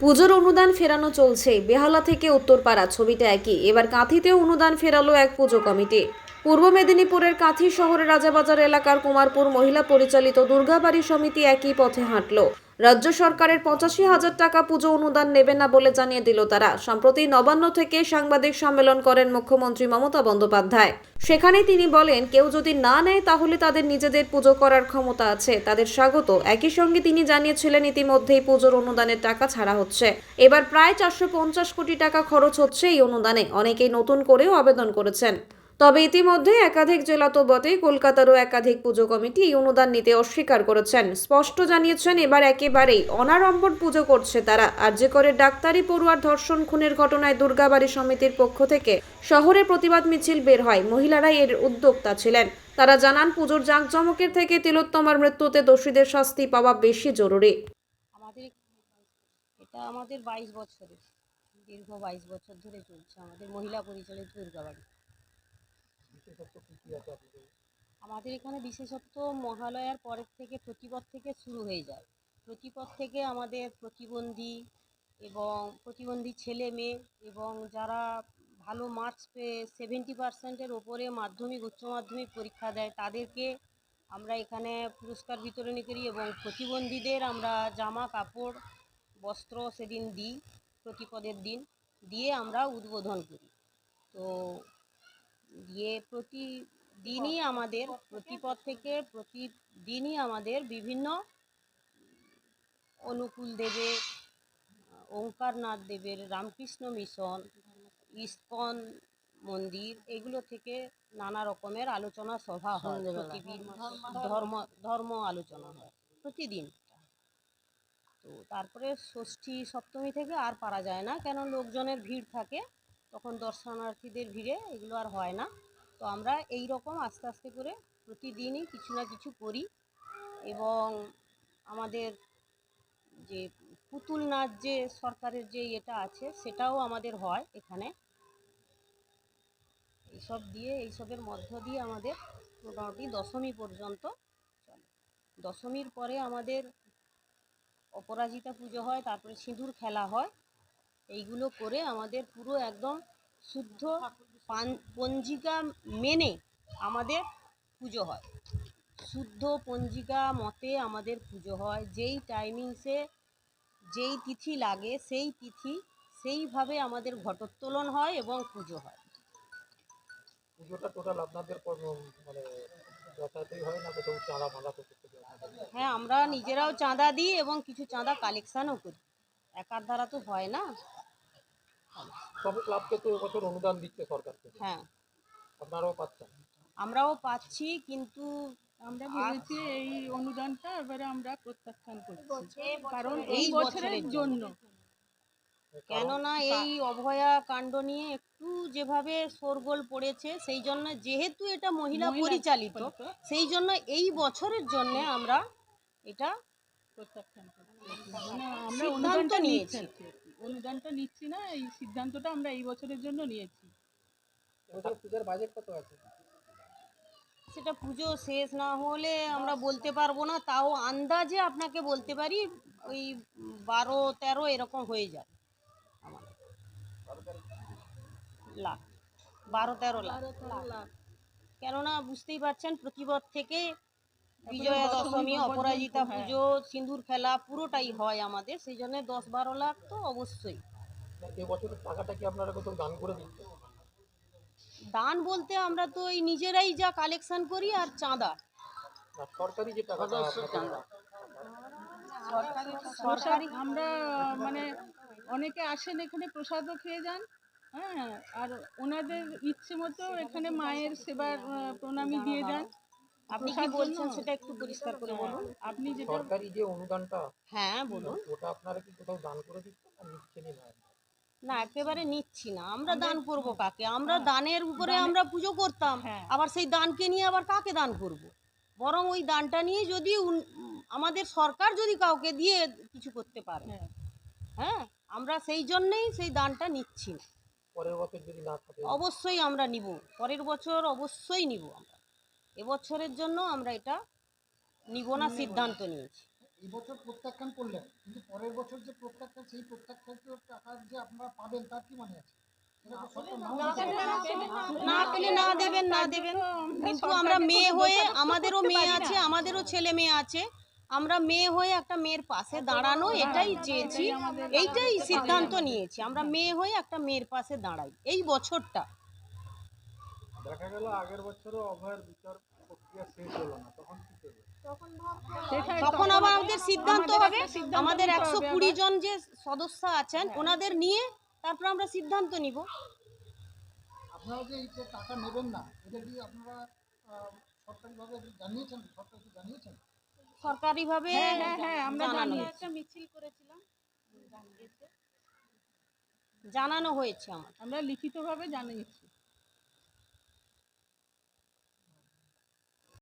পুজোর অনুদান ফেরানো চলছে। বেহালা থেকে উত্তরপাড়া, ছবিটা একই। এবার কাঁথিতেও অনুদান ফেরালো এক পুজো কমিটি। পূর্ব মেদিনীপুরের কাঁথি শহরের রাজাবাজার এলাকার কুমারপুর মহিলা পরিচালিত দুর্গাবাড়ি সমিতি একই পথে হাঁটল। রাজ্য সরকারের পঁচাশি হাজার টাকা পুজো অনুদান নেবে না বলে জানিয়ে দিল তারা। সম্প্রতি নবান্ন থেকে সাংবাদিক সম্মেলন করেন মুখ্যমন্ত্রী মমতা বন্দ্যোপাধ্যায়। সেখানে তিনি বলেন, কেউ যদি না নেয় তাহলে তাদের নিজেদের পুজো করার ক্ষমতা আছে। তাদের স্বাগত। একই সঙ্গে তিনি জানিয়েছিলেন, ইতিমধ্যেই পুজোর অনুদানের টাকা ছাড়া হচ্ছে। এবার প্রায় চারশো পঞ্চাশ কোটি টাকা খরচ হচ্ছে এই অনুদানে। অনেকেই নতুন করেও আবেদন করেছেন। তবে ইতিমধ্যে একাধিক জেলা তো বটে কলকাতারও একাধিক পুজো কমিটি এই অনুদান নিতে অস্বীকার করেছেন। স্পষ্ট জানিয়েছেন, এবার একেবারেই অনাড়ম্বর পুজো করছে তারা। আর যে করে ডাক্তারি পড়ুয়ার ধর্ষণ খুনের ঘটনায় দুর্গাবাড়ি সমিতির পক্ষ থেকে শহরে প্রতিবাদ মিছিল বের হয়। মহিলারাই এর উদ্যোক্তা ছিলেন। তারা জানান, পুজোর জাঁকজমকের থেকে তিলোত্তমার মৃত্যুতে দোষীদের শাস্তি পাওয়া বেশি জরুরি। আমাদের এটা আমাদের বাইশ বছরের, দীর্ঘ বাইশ বছর ধরে চলছে। আমাদের মহিলা পরিচালিত দুর্গাবাড়ি। আমাদের এখানে বিশেষত্ব মহালয়ার পরের থেকে প্রতিপদ থেকে শুরু হয়ে যায়। প্রতিপদ থেকে আমাদের প্রতিবন্ধী এবং প্রতিবন্ধী ছেলে মেয়ে এবং যারা ভালো মার্কস পেয়ে সেভেন্টি পার্সেন্টের ওপরে মাধ্যমিক, উচ্চ মাধ্যমিক পরীক্ষা দেয়, তাদেরকে আমরা এখানে পুরস্কার বিতরণী করি এবং প্রতিবন্ধীদের আমরা জামা, কাপড়, বস্ত্র সেদিন দিই, প্রতিপদের দিন, দিয়ে আমরা উদ্বোধন করি। তো দিয়ে প্রতিদিনই আমাদের প্রতিপদ থেকে প্রতিদিনই আমাদের বিভিন্ন অনুকূল দেবের ওঙ্কারনাথ দেবের রামকৃষ্ণ মিশন ইস্কন মন্দির এগুলো থেকে নানা রকমের আলোচনা সভা হয়। প্রতিদিন ধর্ম ধর্ম আলোচনা হয় প্রতিদিন। তো তারপরে ষষ্ঠী সপ্তমী থেকে আর পারা যায় না কেন লোকজনের ভিড় থাকে। তখন দর্শনার্থীদের ভিড়ে এগুলো আর হয় না। তো আমরা এই রকম আস্তে আস্তে করে প্রতিদিনই কিছু না কিছু করি এবং আমাদের যে পুতুল নাচ যে সরকারের যে এটা আছে সেটাও আমাদের হয় এখানে। এইসব দিয়ে, এইসবের মধ্য দিয়ে আমাদের মোটামুটি দশমী পর্যন্ত চলে। দশমীর পরে আমাদের অপরাজিতা পুজো হয়, তারপরে সিঁদুর খেলা হয়। এইগুলো করে আমাদের পুরো একদম শুদ্ধ পঞ্জিকা মেনে আমাদের পুজো হয়। শুদ্ধ পঞ্জিকা মতে আমাদের পুজো হয়। যেই টাইমিংসে যেই তিথি লাগে সেই তিথি সেইভাবে আমাদের ঘটোত্তোলন হয় এবং পুজো হয়। পুজোটা টোটাল আপনাদের মানে হয় না কোথাও চাঁদা? হ্যাঁ আমরা নিজেরাও চাঁদা দিই এবং কিছু চাঁদা কালেকশানও করি। একার দ্বারা তো হয় না। সব ক্লাবকে তো এবছর অনুদান দিচ্ছে সরকার থেকে। হ্যাঁ। আপনারাও পাচ্ছেন? আমরাও পাচ্ছি কিন্তু আমরা ভেবেছি এই অনুদানটা এবারে আমরা প্রত্যাখ্যান করছি। কারণ এই বছরের জন্য। কেননা এই অভয়া কাণ্ড নিয়ে একটু যেভাবে শোরগোল পড়েছে সেই জন্য যেহেতু এটা মহিলা পরিচালিত। সেই জন্য এই বছরের জন্য আমরা এটা প্রত্যাখ্যান সিদ্ধান্ত নিয়েছি। অনুদানটা নিচ্ছি না এই সিদ্ধান্তটা আমরা এই বছরের জন্য নিয়েছি। পূজার বাজেট কত আছে? সেটা পুজো শেষ না হলে আমরা বলতে পারব না তাও আন্দাজে আপনাকে বলতে পারি ওই বারো তেরো এরকম হয়ে যায় আমার লাখ। বারো তেরো লাখ। কেননা বুঝতেই পারছেন প্রতিবাদ থেকে বিজয়া দশমী অপরাজিতা হ্যাঁ। পুজো সিঁদুর খেলা পুরোটাই হয় আমাদের। সেই জন্য দশ বারো লাখ তো অবশ্যই। টাকাটা কি আপনারা দান করে দান? বলতে আমরা তো এই নিজেরাই যা কালেকশন করি আর চাঁদা। সরকারি যে টাকাটা আপনাদের- সরকারি আমরা মানে অনেকে আসেন এখানে প্রসাদও খেয়ে যান হ্যাঁ আর ওনাদের ইচ্ছে মতো এখানে মায়ের সেবার প্রণামী দিয়ে যান। আপনি কি বলছেন সেটা একটু পরিষ্কার করে বলুন। আপনি যেটা সরকারি যে অনুদানটা হ্যাঁ বলুন। ওটা আপনারা কি কোথাও দান করে দিচ্ছেন না নিচ্ছেনই না? না একেবারে নিচ্ছি না। আমরা দান করব কাকে? আমরা দানের উপরে আমরা পুজো করতাম। হ্যাঁ। আবার সেই দানকে নিয়ে আবার কাকে দান করব? বরং ওই দানটা নিয়ে যদি আমাদের সরকার যদি কাউকে দিয়ে কিছু করতে পারে। হ্যাঁ। হ্যাঁ আমরা সেই জন্যেই সেই দানটা নিচ্ছি না। পরের বছর যদি না থাকে? অবশ্যই আমরা নিব। পরের বছর অবশ্যই নিব আমরা। এবছরের জন্য আমরা এটা নিব না সিদ্ধান্ত নিয়েছি। এই বছর প্রত্যাখ্যান করলেন কিন্তু পরের বছর যে প্রত্যাখ্যান সেই প্রত্যাখ্যাত টাকার যে আপনারা পাবেন তার কি মানে আছে। না পেলে না দেবেন না দেবেন। কিন্তু আমরা মেয়ে হয়ে আমাদেরও মেয়ে আছে আমাদেরও ছেলে মেয়ে আছে। আমরা মেয়ে হয়ে একটা মেয়ের পাশে দাঁড়ানো এটাই চেয়েছি এইটাই সিদ্ধান্ত নিয়েছি। আমরা মেয়ে হয়ে একটা মেয়ের পাশে দাঁড়াই এই বছরটা। দেখা গেল আগের বছরও অভয়ের বিচার প্রক্রিয়া শেষ হলো না তখন কি করবে? তখন আবার আমাদের সিদ্ধান্ত হবে। আমাদের একশো কুড়ি জন যে সদস্য আছেন ওনাদের নিয়ে তারপর আমরা সিদ্ধান্ত নিব। আপনারা যে এই টাকা নেবেন না এটা কি আপনারা সরকারিভাবে জানিয়েছেন? সরকারকে জানিয়েছেন? সরকারিভাবে হ্যাঁ হ্যাঁ হ্যাঁ আমরা জানানো জানি হয়েছে। জানানো হয়েছে আমার। আমরা লিখিতভাবে জানিয়েছি।